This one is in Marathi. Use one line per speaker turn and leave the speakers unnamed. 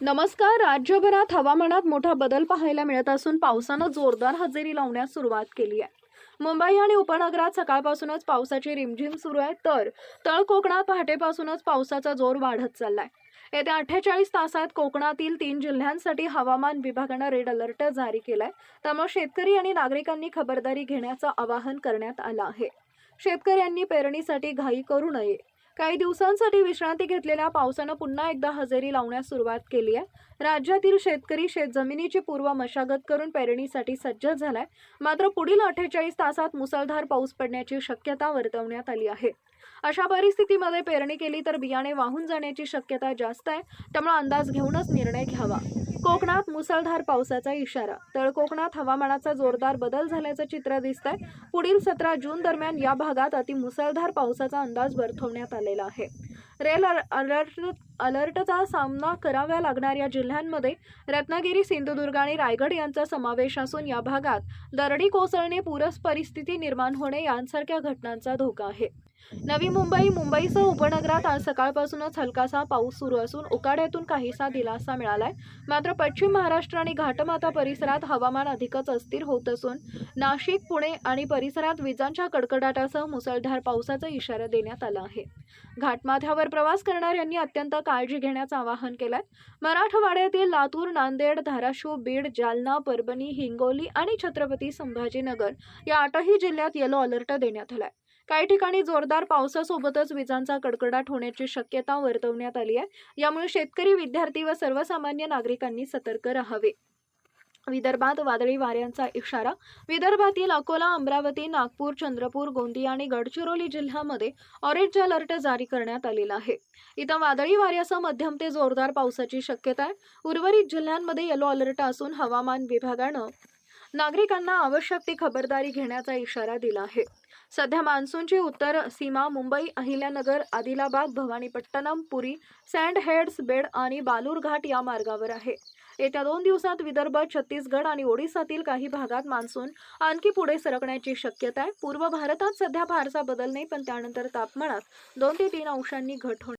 नमस्कार राज्यभरात हवामानात मोठा बदल पाहायला मिळत असून पावसानं जोरदार हजेरी लावण्यास सुरुवात केली आहे. मुंबई आणि उपनगरात सकाळपासूनच पावसाची रिमझिम सुरू आहे तर तळ कोकणात पहाटेपासूनच पावसाचा जोर वाढत चाललाय. येत्या अठ्ठेचाळीस तासात कोकणातील तीन जिल्ह्यांसाठी हवामान विभागानं रेड अलर्ट जारी केलाय. त्यामुळे शेतकरी आणि नागरिकांनी खबरदारी घेण्याचं आवाहन करण्यात आलं आहे. शेतकऱ्यांनी पेरणीसाठी घाई करू नये. काही दिवसांसाठी विश्रांती घेतलेल्या पावसानं पुन्हा एकदा हजेरी लावण्यास सुरुवात केली आहे. राज्यातील शेतकरी शेतजमिनीची पूर्व मशागत करून पेरणीसाठी सज्ज झालाय. मात्र पुढील अठ्ठेचाळीस तासात मुसळधार पाऊस पडण्याची शक्यता वर्तवण्यात आली आहे. अशा परिस्थितीमध्ये पेरणी केली तर बियाणे वाहून जाण्याची शक्यता जास्त आहे. त्यामुळे अंदाज घेऊनच निर्णय घ्यावा. कोकणात मुसळधार पावसाचा इशारा. तळ कोकणात हवामानाचा जोरदार बदल झाल्याचं चित्र दिसत आहे पुढील सतरा जून दरम्यान या भागात अति मुसळधार पावसाचा अंदाज वर्तवण्यात आलेला आहे. रेल अलर्ट अलर्टचा सामना कराव्या लागणाऱ्या जिल्ह्यांमध्ये रत्नागिरी सिंधुदुर्ग आणि रायगड यांचा समावेश असून या भागात दरडी कोसळणे पूरस परिस्थिती निर्माण होणे यांसारख्या घटनांचा धोका आहे. नवी मुंबई मुंबईसह उपनगरात आज सकाळपासूनच हलकासा पाऊस सुरू असून उकाड्यातून काहीसा दिलासा मिळालाय. मात्र पश्चिम महाराष्ट्र आणि घाटमाता परिसरात हवामान अधिकच अस्थिर होत असून नाशिक पुणे आणि परिसरात विजांच्या कडकडाटासह मुसळधार पावसाचा इशारा देण्यात आला आहे. घाटमाथ्यावर प्रवास करणाऱ्यांनी अत्यंत काळजी घेण्याचं आवाहन केलंय. मराठवाड्यातील लातूर नांदेड धाराशिव बीड जालना परभणी हिंगोली आणि छत्रपती संभाजीनगर या आठही जिल्ह्यात येलो अलर्ट देण्यात आलाय. काही ठिकाणी जोरदार पावसासोबतच विजांचा कडकडाट होण्याची शक्यता वर्तवण्यात आली आहे. यामुळे शेतकरी विद्यार्थी व सर्वसामान्य नागरिकांनी सतर्क राहावे. विदर्भात वादळी वाऱ्यांचा इशारा विदर्भातील अकोला अमरावती नागपूर चंद्रपूर गोंदिया आणि गडचिरोली जिल्ह्यामध्ये ऑरेंज अलर्ट जारी करण्यात आलेला आहे. इथं वादळी वाऱ्यासह मध्यम ते जोरदार पावसाची शक्यता आहे. उर्वरित जिल्ह्यांमध्ये येलो अलर्ट असून हवामान विभागानं नागरिकांना आवश्यक ती खबरदारी घेण्याचा इशारा दिला आहे. सध्या मान्सूनची उत्तर सीमा मुंबई अहिल्यानगर आदिलाबाद भवानीपट्टणम पुरी सँड हेड्स बेड आणि बालूरघाट या मार्गावर आहे. येत्या दोन दिवसात विदर्भ छत्तीसगड आणि ओडिसातील काही भागात मान्सून आणखी पुढे सरकण्याची शक्यता आहे. पूर्व भारतात सध्या फारसा बदल नाही पण त्यानंतर तापमानात दोन ते तीन अंशांनी घट होणार